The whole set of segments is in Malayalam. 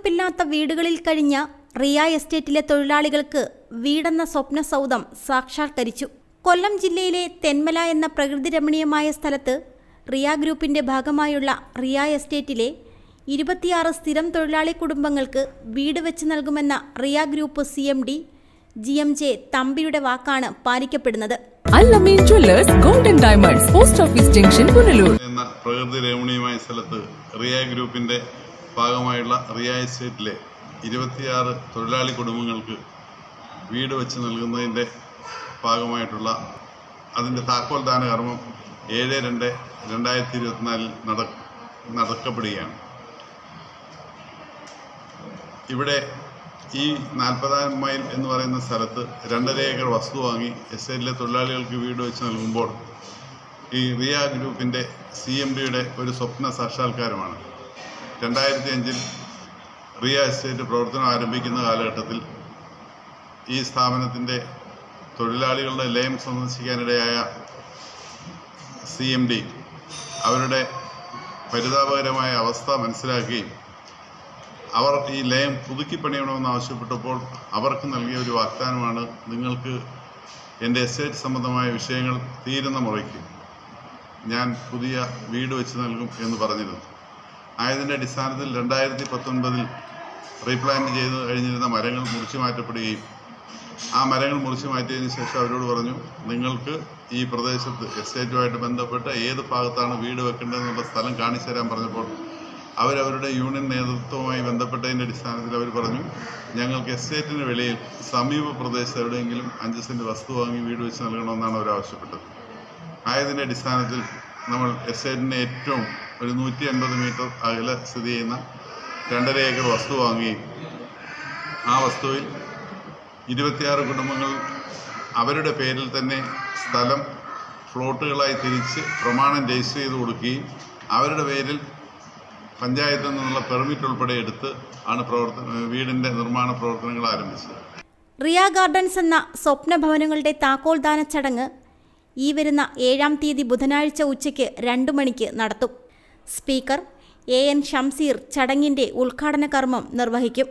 ഗുണഭോക്തൃപ്പില്ലാത്ത വീടുകളിൽ കഴിഞ്ഞ റിയ എസ്റ്റേറ്റിലെ തൊഴിലാളികൾക്ക് വീടെന്ന സ്വപ്ന സൗധം സാക്ഷാത്കരിച്ചു. കൊല്ലം ജില്ലയിലെ തെന്മല എന്ന പ്രകൃതി രമണീയമായ സ്ഥലത്ത് റിയ ഗ്രൂപ്പിന്റെ ഭാഗമായുള്ള റിയ എസ്റ്റേറ്റിലെ ഇരുപത്തിയാറ് സ്ഥിരം തൊഴിലാളി കുടുംബങ്ങൾക്ക് വീട് വെച്ച് നൽകുമെന്ന Riya group C M D G M J തമ്പിയുടെ വാക്കാണ് പാലിക്കപ്പെടുന്നത്. Golden diamonds post office junction Punalur. എന്ന പ്രകൃതി രമണീയമായ സ്ഥലത്ത് റിയ ഗ്രൂപ്പിന്റെ ഭാഗമായുള്ള റിയ എസ്റ്റേറ്റിലെ ഇരുപത്തിയാറ് തൊഴിലാളി കുടുംബങ്ങൾക്ക് വീട് വെച്ച് നൽകുന്നതിന്റെ ഭാഗമായിട്ടുള്ള അതിന്റെ താക്കോൽ ദാന കർമ്മം ഏഴ് രണ്ട് രണ്ടായിരത്തി ഇരുപത്തിനാലിൽ നട നടക്കപ്പെടുകയാണ്. ഇവിടെ ഈ നാൽപ്പതായിരം മൈൽ എന്ന് പറയുന്ന സ്ഥലത്ത് രണ്ടര ഏക്കർ വസ്തു വാങ്ങി എസ്റ്റേറ്റിലെ തൊഴിലാളികൾക്ക് വീട് വെച്ച് നൽകുമ്പോൾ ഈ റിയ ഗ്രൂപ്പിന്റെ സി എം ഡിയുടെ ഒരു സ്വപ്ന സാക്ഷാത്കാരമാണ്. രണ്ടായിരത്തി അഞ്ചിൽ റിയ എസ്റ്റേറ്റ് പ്രവർത്തനം ആരംഭിക്കുന്ന കാലഘട്ടത്തിൽ ഈ സ്ഥാപനത്തിന്റെ തൊഴിലാളികളുടെ ലയം സന്ദർശിക്കാനിടയായ സി എം ഡി അവരുടെ പരിതാപകരമായ അവസ്ഥ മനസ്സിലാക്കുകയും അവർ ഈ ലയം പുതുക്കി പണിയണമെന്ന് ആവശ്യപ്പെട്ടപ്പോൾ അവർക്ക് നൽകിയ ഒരു വാഗ്ദാനമാണ് നിങ്ങൾക്ക് എന്റെ എസ്റ്റേറ്റ് സംബന്ധമായ വിഷയങ്ങൾ തീരുന്ന മുറയ്ക്ക് ഞാൻ പുതിയ വീട് വെച്ച് നൽകും എന്ന് പറഞ്ഞിരുന്നു. ആയതിന്റെ അടിസ്ഥാനത്തിൽ രണ്ടായിരത്തി പത്തൊൻപതിൽ റീപ്ലാന്റ് ചെയ്ത് കഴിഞ്ഞിരുന്ന മരങ്ങൾ മുറിച്ചു മാറ്റപ്പെടുകയും ആ മരങ്ങൾ മുറിച്ചു മാറ്റിയതിന് ശേഷം അവരോട് പറഞ്ഞു നിങ്ങൾക്ക് ഈ പ്രദേശത്ത് എസ്റ്റേറ്റുമായിട്ട് ബന്ധപ്പെട്ട് ഏത് ഭാഗത്താണ് വീട് വെക്കേണ്ടതെന്നുള്ള സ്ഥലം കാണിച്ചു തരാൻ പറഞ്ഞപ്പോൾ അവരവരുടെ യൂണിയൻ നേതൃത്വവുമായി ബന്ധപ്പെട്ടതിന്റെ അടിസ്ഥാനത്തിൽ അവർ പറഞ്ഞു ഞങ്ങൾക്ക് എസ്റ്റേറ്റിന് വെളിയിൽ സമീപ പ്രദേശത്ത് എവിടെയെങ്കിലും അഞ്ച് സെന്റ് വസ്തു വാങ്ങി വീട് വെച്ച് നൽകണമെന്നാണ് അവർ ആവശ്യപ്പെട്ടത്. ആയതിന്റെ അടിസ്ഥാനത്തിൽ നമ്മൾ എസ്റ്റേറ്റിന്റെ ഏറ്റവും ഒരു നൂറ്റി അൻപത് മീറ്റർ അകലെ സ്ഥിതി ചെയ്യുന്ന രണ്ടര ഏക്കർ വസ്തു വാങ്ങുകയും ആ വസ്തുവിൽ ഇരുപത്തിയാറ് കുടുംബങ്ങൾ അവരുടെ പേരിൽ തന്നെ സ്ഥലം ഫ്ലോട്ടുകളായി തിരിച്ച് പ്രമാണം രജിസ്റ്റർ ചെയ്ത് കൊടുക്കുകയും അവരുടെ പേരിൽ പഞ്ചായത്തിൽ നിന്നുള്ള പെർമിറ്റ് ഉൾപ്പെടെ എടുത്ത് ആണ് പ്രവർത്തന വീടിന്റെ നിർമ്മാണ പ്രവർത്തനങ്ങൾ ആരംഭിച്ചത്. റിയ ഗാർഡൻസ് എന്ന സ്വപ്ന ഭവനങ്ങളുടെ താക്കോൽദാന ചടങ്ങ് ഈ വരുന്ന ഏഴാം തീയതി ബുധനാഴ്ച ഉച്ചയ്ക്ക് രണ്ടു മണിക്ക് നടത്തും. സ്പീക്കർ എ എൻ ഷംസീർ ചടങ്ങിന്റെ ഉദ്ഘാടന കർമ്മം നിർവഹിക്കും.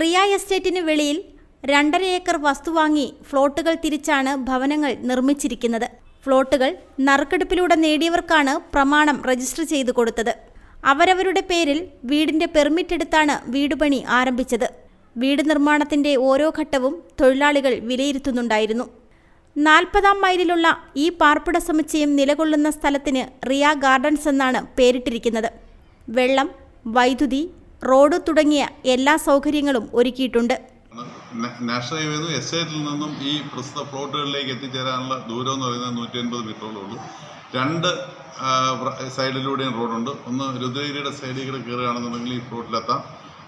റിയ എസ്റ്റേറ്റിന് വെളിയിൽ രണ്ടര ഏക്കർ വസ്തു വാങ്ങി ഫ്ലോട്ടുകൾ തിരിച്ചാണ് ഭവനങ്ങൾ നിർമ്മിച്ചിരിക്കുന്നത്. ഫ്ലോട്ടുകൾ നറുക്കെടുപ്പിലൂടെ നേടിയവർക്കാണ് പ്രമാണം രജിസ്റ്റർ ചെയ്തു കൊടുത്തത്. അവരവരുടെ പേരിൽ വീടിന്റെ പെർമിറ്റ് എടുത്താണ് വീടുപണി ആരംഭിച്ചത്. വീട് നിർമ്മാണത്തിന്റെ ഓരോ ഘട്ടവും തൊഴിലാളികൾ വിലയിരുത്തുന്നുണ്ടായിരുന്നു. നാൽപ്പതാം മൈലിലുള്ള ഈ പാർപ്പിട സമുച്ചയം നിലകൊള്ളുന്ന സ്ഥലത്തിന് റിയ ഗാർഡൻസ് എന്നാണ് പേരിട്ടിരിക്കുന്നത്. വെള്ളം വൈദ്യുതി റോഡ് തുടങ്ങിയ എല്ലാ സൗകര്യങ്ങളും ഒരുക്കിയിട്ടുണ്ട്. നാഷണൽ ഹൈവേ നിന്നും എസ്റ്റേറ്റിൽ നിന്നും ഈ പ്രസ്തുത പ്ലോട്ടുകളിലേക്ക് എത്തിച്ചേരാനുള്ള ദൂരം എന്ന് പറയുന്നത് നൂറ്റി അൻപത് മീറ്ററോളം ഉള്ളൂ. രണ്ട് സൈഡിലൂടെയും റോഡുണ്ട്. ഒന്ന് രുദ്രഗിരിയുടെ സൈഡിൽ കൂടെ കയറുകയാണെന്നുണ്ടെങ്കിൽ ഈ ഫ്ലോട്ടിലെത്താം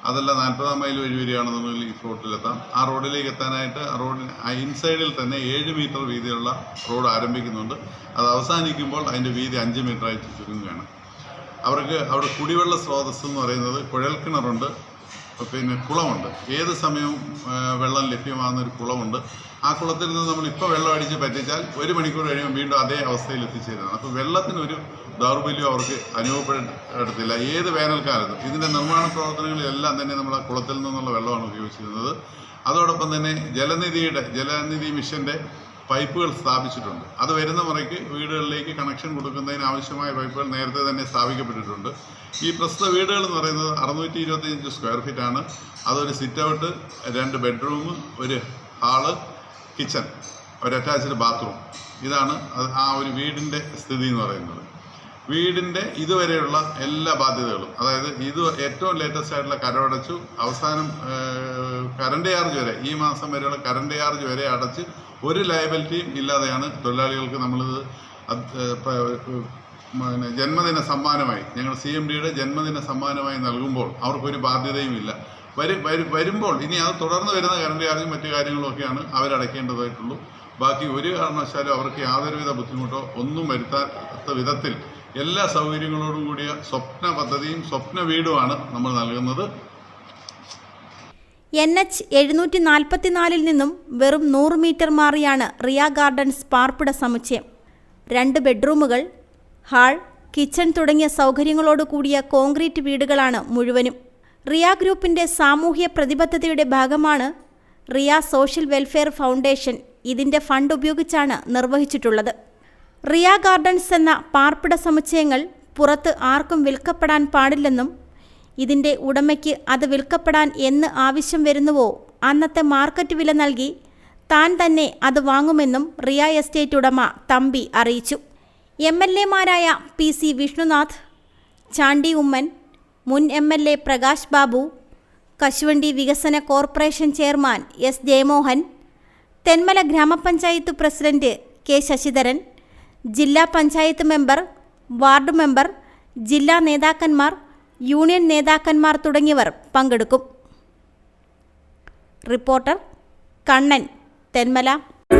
അതല്ല നാൽപ്പതാം മൈൽ വഴി വരികയാണെന്നുണ്ടെങ്കിൽ ഈ ഫ്ലോട്ടിലെത്താം ആ റോഡിലേക്ക് എത്താനായിട്ട് ആ റോഡിന് ഇൻസൈഡിൽ തന്നെ ഏഴ് മീറ്റർ വീതിയുള്ള റോഡ് ആരംഭിക്കുന്നുണ്ട്. അത് അവസാനിക്കുമ്പോൾ അതിന്റെ വീതി അഞ്ച് മീറ്ററായി ചുരുങ്ങുകയാണ്. അവർക്ക് അവിടെ കുടിവെള്ള സ്രോതസ് എന്ന് പറയുന്നത് കുഴൽക്കിണറുണ്ട് പിന്നെ കുളമുണ്ട്. ഏത് സമയവും വെള്ളം ലഭ്യമാകുന്ന ഒരു കുളമുണ്ട്. ആ കുളത്തിൽ നിന്ന് നമ്മൾ ഇപ്പോൾ വെള്ളം അടിച്ച് പറ്റിച്ചാൽ ഒരു മണിക്കൂർ കഴിയുമ്പോൾ വീണ്ടും അതേ അവസ്ഥയിൽ എത്തിച്ചേരുന്നതാണ്. അപ്പോൾ വെള്ളത്തിനൊരു ദൗർബല്യം അവർക്ക് അനുഭവപ്പെടത്തില്ല ഏത് വേനൽക്കാലത്തും. ഇതിന്റെ നിർമ്മാണ പ്രവർത്തനങ്ങളിലെല്ലാം തന്നെ നമ്മൾ കുളത്തിൽ നിന്നുള്ള വെള്ളമാണ് ഉപയോഗിച്ചിരുന്നത്. അതോടൊപ്പം തന്നെ ജലനിധിയുടെ ജലനിധി മിഷന്റെ പൈപ്പുകൾ സ്ഥാപിച്ചിട്ടുണ്ട്. അത് വരുന്ന മുറയ്ക്ക് വീടുകളിലേക്ക് കണക്ഷൻ കൊടുക്കുന്നതിന് ആവശ്യമായ പൈപ്പുകൾ നേരത്തെ തന്നെ സ്ഥാപിക്കപ്പെട്ടിട്ടുണ്ട്. ഈ പ്രസ്തുത വീടുകൾ എന്ന് പറയുന്നത് അറുന്നൂറ്റി ഇരുപത്തിയഞ്ച് സ്ക്വയർ ഫീറ്റ് ആണ്. അതൊരു സിറ്റ് ഔട്ട് രണ്ട് ബെഡ്റൂം ഒരു ഹാൾ കിച്ചൺ ഒരു അറ്റാച്ച്ഡ് ബാത്റൂം. ഇതാണ് ആ ഒരു വീടിന്റെ സ്ഥിതി എന്ന് പറയുന്നത്. വീടിന്റെ ഇതുവരെയുള്ള എല്ലാ ബാധ്യതകളും അതായത് ഇത് ഏറ്റവും ലേറ്റസ്റ്റ് ആയിട്ടുള്ള കരമടച്ചു അവസാനം കറണ്ട് ചാർജ് വരെ ഈ മാസം വരെയുള്ള കറണ്ട് ചാർജ് വരെ അടച്ച് ഒരു ലയബിലിറ്റിയും ഇല്ലാതെയാണ് തൊഴിലാളികൾക്ക് നമ്മളിത് പിന്നെ ജന്മദിന സമ്മാനമായി ഞങ്ങൾ സി എം ഡിയുടെ ജന്മദിന സമ്മാനമായി നൽകുമ്പോൾ അവർക്കൊരു ബാധ്യതയും ഇല്ല. വരും വരും വരുമ്പോൾ ഇനി അത് തുടർന്ന് വരുന്ന കറണ്ട് ചാർജും മറ്റു കാര്യങ്ങളൊക്കെയാണ് അവരടയ്ക്കേണ്ടതായിട്ടുള്ളൂ. ബാക്കി ഒരു കാരണവശാലും അവർക്ക് യാതൊരുവിധ ബുദ്ധിമുട്ടോ ഒന്നും വരുത്താത്ത വിധത്തിൽ എല്ലാ സൗകര്യങ്ങളോടും കൂടിയ സ്വപ്ന പദ്ധതിയും സ്വപ്ന വീടുമാണ് നമ്മൾ നൽകുന്നത്. എൻ എച്ച് എഴുന്നൂറ്റി നാൽപ്പത്തിനാലിൽ നിന്നും വെറും നൂറ് മീറ്റർ മാറിയാണ് റിയ ഗാർഡൻസ് പാർപ്പിട സമുച്ചയം. രണ്ട് ബെഡ്റൂമുകൾ ഹാൾ കിച്ചൺ തുടങ്ങിയ സൗകര്യങ്ങളോട് കൂടിയ കോൺക്രീറ്റ് വീടുകളാണ് മുഴുവനും. റിയ ഗ്രൂപ്പിന്റെ സാമൂഹ്യ പ്രതിബദ്ധതയുടെ ഭാഗമാണ് റിയ സോഷ്യൽ വെൽഫെയർ ഫൗണ്ടേഷൻ. ഇതിന്റെ ഫണ്ട് ഉപയോഗിച്ചാണ് നിർവഹിച്ചിട്ടുള്ളത്. റിയ ഗാർഡൻസ് എന്ന പാർപ്പിട സമുച്ചയങ്ങൾ പുറത്ത് ആർക്കും വിൽക്കപ്പെടാൻ പാടില്ലെന്നും ഇതിന്റെ ഉടമയ്ക്ക് അത് വിൽക്കപ്പെടാൻ എന്ന് ആവശ്യം വരുന്നുവോ? അന്നത്തെ മാർക്കറ്റ് വില നൽകി താൻ തന്നെ അത് വാങ്ങുമെന്നും റിയ എസ്റ്റേറ്റ് ഉടമ തമ്പി അറിയിച്ചു. എം എൽ എമാരായ പി സി വിഷ്ണുനാഥ് ചാണ്ടി ഉമ്മൻ മുൻ M L A Prakash Babu കശുവണ്ടി വികസന corporation chairman S Jayamohan Thenmala ഗ്രാമപഞ്ചായത്ത് പ്രസിഡന്റ് കെ ശശിധരൻ ജില്ലാ പഞ്ചായത്ത് മെമ്പർ വാർഡ് മെമ്പർ ജില്ലാ നേതാക്കന്മാർ യൂണിയൻ നേതാക്കന്മാർ തുടങ്ങിയവർ പങ്കെടുക്കും. റിപ്പോർട്ടർ കണ്ണൻ തെന്മല.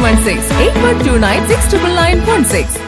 716 8129 69916.